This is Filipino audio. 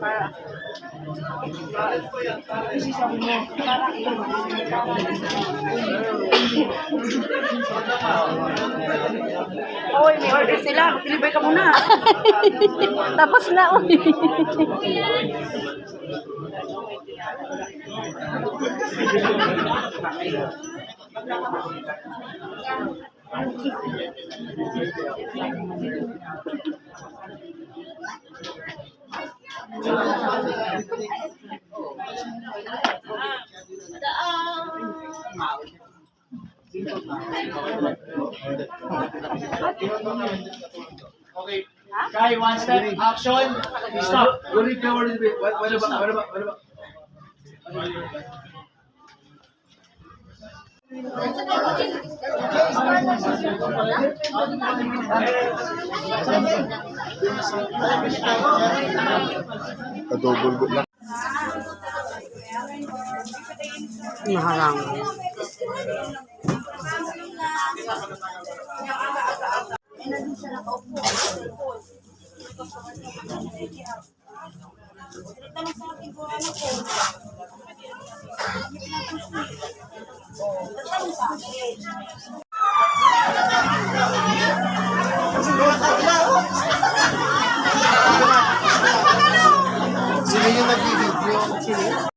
Para. Para. Para. Oy, may order sila. Mag-deliver ka muna. Tapos na, uy. Okay. Guy, one step, action, stop. Ulit ka, ulit ka. Wala wala ba? Wala ba? Wala ba? Kadobol lang. Maharang. Nagtanong sa akin kung ano po. Nagtanong sa akin. Sino yung nag-video? Sino?